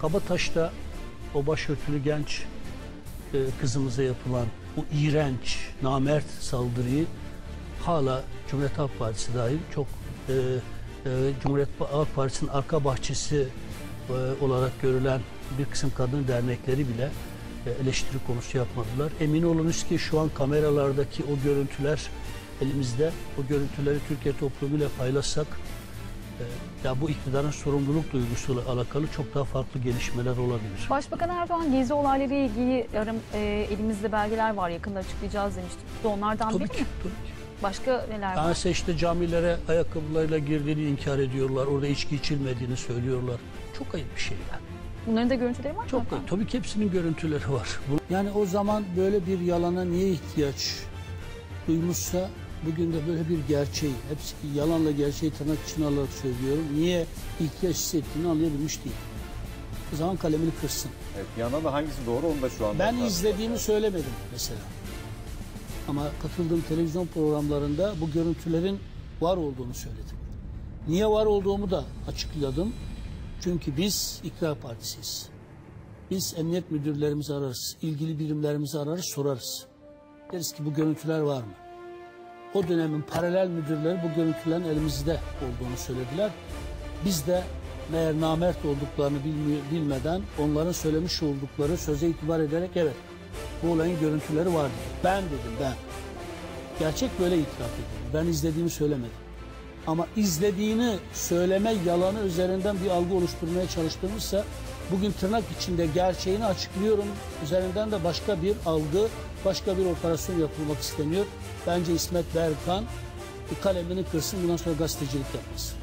Kabataş'ta o başörtülü genç e, kızımıza yapılan o iğrenç, namert saldırıyı hala Cumhuriyet Halk Partisi dahil çok e, e, Cumhuriyet Halk Partisi'nin arka bahçesi e, olarak görülen bir kısım kadın dernekleri bile e, eleştiri konusu yapmadılar. Emin olunuz ki şu an kameralardaki o görüntüler elimizde. O görüntüleri Türkiye toplumuyla paylaşsak ya bu iktidarın sorumluluk duygusuyla alakalı çok daha farklı gelişmeler olabilir. Başbakan Erdoğan gezi olayları ilgili yarım e, elimizde belgeler var yakında açıklayacağız demiştik. Bu da onlardan Tabii biri ki. mi? Tabii ki. Başka neler var? Tanesi işte camilere ayakkabılarıyla girdiğini inkar ediyorlar. Orada içki içilmediğini söylüyorlar. Çok ayıp bir şey yani. Bunların da görüntüleri var mı? Çok. Tabii ki hepsinin görüntüleri var. Yani o zaman böyle bir yalana niye ihtiyaç duymuşsa bugün de böyle bir gerçeği, hepsi yalanla gerçeği tırnak içine alarak söylüyorum. Niye ihtiyaç hissettiğini anlayabilmiş değil. O zaman kalemini kırsın. Evet, bir yandan da hangisi doğru onu da şu anda... Ben izlediğimi söylemedim mesela. Ama katıldığım televizyon programlarında bu görüntülerin var olduğunu söyledim. Niye var olduğumu da açıkladım. Çünkü biz iktidar partisiyiz. Biz emniyet müdürlerimizi ararız, ilgili birimlerimizi ararız, sorarız. Deriz ki bu görüntüler var mı? O dönemin paralel müdürleri bu görüntülerin elimizde olduğunu söylediler. Biz de meğer namert olduklarını bilmeden onların söylemiş oldukları söze itibar ederek evet bu olayın görüntüleri var dedik. Ben dedim ben. Gerçek böyle itiraf edildi. Ben izlediğimi söylemedim. Ama izlediğini söyleme yalanı üzerinden bir algı oluşturmaya çalıştığımızsa bugün tırnak içinde gerçeğini açıklıyorum. Üzerinden de başka bir algı, başka bir operasyon yapılmak isteniyor. Bence İsmet Berkan kalemini kırsın bundan sonra gazetecilik yapmasın.